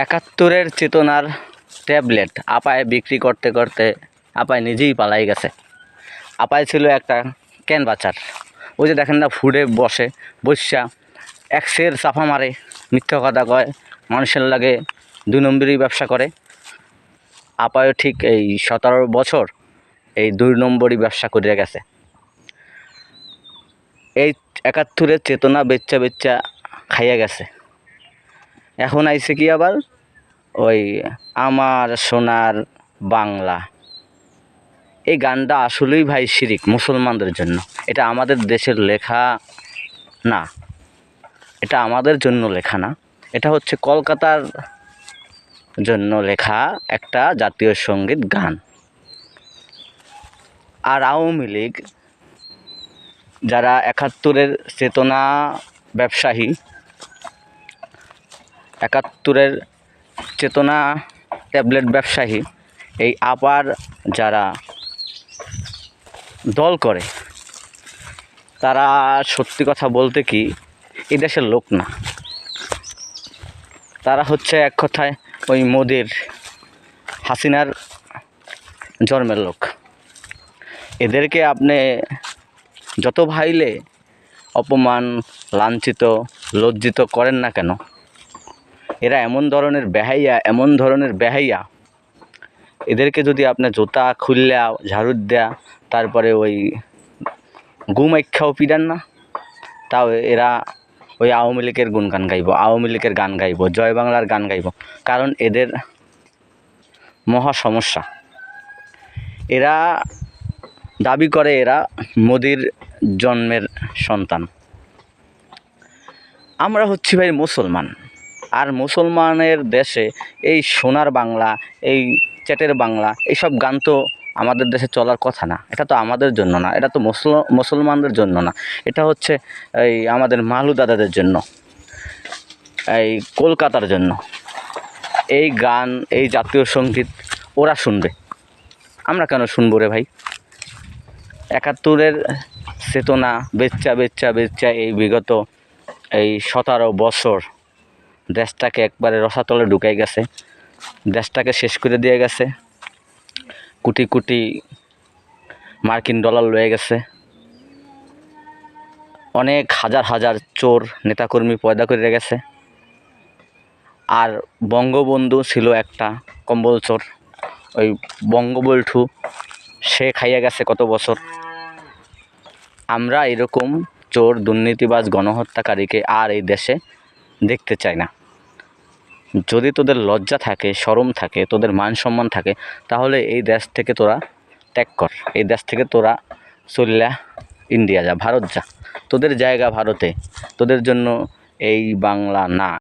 একাত্তরের চেতনার ট্যাবলেট আপায় বিক্রি করতে করতে আপায় নিজেই পালাই গেছে। আপায় ছিল একটা ক্যান বাচার ওই যে দেখেন না, ফুডে বসে বসা এক সের চাফা মারে, মিথ্যা কথা কয়, মানুষের লাগে দুই নম্বরই ব্যবসা করে। আপায়ও ঠিক এই সতেরো বছর এই দুই নম্বরই ব্যবসা করে গেছে। এই একাত্তরের চেতনা বেচ্চা বেচ্চা খাইয়া গেছে। এখন আইছে কি আবার? ওই আমার সোনার বাংলা। এই গানটা আসলেই ভাই শিরিক মুসলমানদের জন্য। এটা আমাদের দেশের লেখা না। এটা আমাদের জন্য লেখা না। এটা হচ্ছে কলকাতার জন্য লেখা একটা জাতীয় সংগীত গান। আর আওয়ামী লীগ যারা একাত্তরের চেতনা ব্যবসায়ী একাত্তরের চেতনা ট্যাবলেট ব্যবসায়ী, এই আপার যারা দল করে, তারা সত্যি কথা বলতে কি এই দেশের লোক না। তারা হচ্ছে এক কথায় ওই মোদির, হাসিনার জন্মের লোক। এদেরকে আপনি যত ভাইলে অপমান, লাঞ্ছিত, লজ্জিত করেন না কেন এমন ধরনের বেহাইয়া, এমন ধরনের বেহাইয়া। এদেরকে যদি আপনি জুতা খুললা, ঝাড়ু দেয়া, তারপরে ওই গুমাইক্ষাও পিডান না, তাও এরা ওই আওয়ামী লীগের গুণগান গাইব, আওয়ামী লীগের গান গাইব, জয় বাংলার গান গাইব। কারণ এদের মহা সমস্যা। এরা দাবি করে এরা মোদির জন্মের সন্তান। আমরা হচ্ছি ভাই মুসলমান। আর মুসলমানের দেশে এই সোনার বাংলা, এই চ্যাটের বাংলা, এইসব গান তো আমাদের দেশে চলার কথা না। এটা তো আমাদের জন্য না, এটা তো মুসল, মুসলমানদের জন্য না। এটা হচ্ছে এই আমাদের মালু দাদাদের জন্য, এই কলকাতার জন্য। এই গান, এই জাতীয় সংগীত ওরা শুনবে। আমরা কেন শুনব রে ভাই? একাত্তরের চেতনা, বেচ্চা বেচ্চা বেচ্চা এই বিগত এই সতেরো বছর দেশটাকে একবারে রসাতলে ঢুকাই গেছে। দেশটাকে শেষ করে দিয়ে গেছে। কোটি কোটি মার্কিন ডলার লয়ে গেছে। অনেক হাজার হাজার চোর নেতাকর্মী পয়দা করে গেছে। আর বঙ্গবন্ধু ছিল একটা কম্বল চোর। ওই বঙ্গবল্ঠু সে খাইয়া গেছে কত বছর। আমরা এরকম চোর, দুর্নীতিবাজ, গণহত্যাকারীকে আর এই দেশে দেখতে চায় না। যদি তোদের লজ্জা থাকে সরম থাকে, তোদের মান সম্মান থাকে, তাহলে এই দেশ থেকে তোরা ত্যাগ কর। এই দেশ থেকে তোরা চল্লা ইন্ডিয়া যা, ভারত যা। তোদের জায়গা ভারতে। তোদের জন্য এই বাংলা না।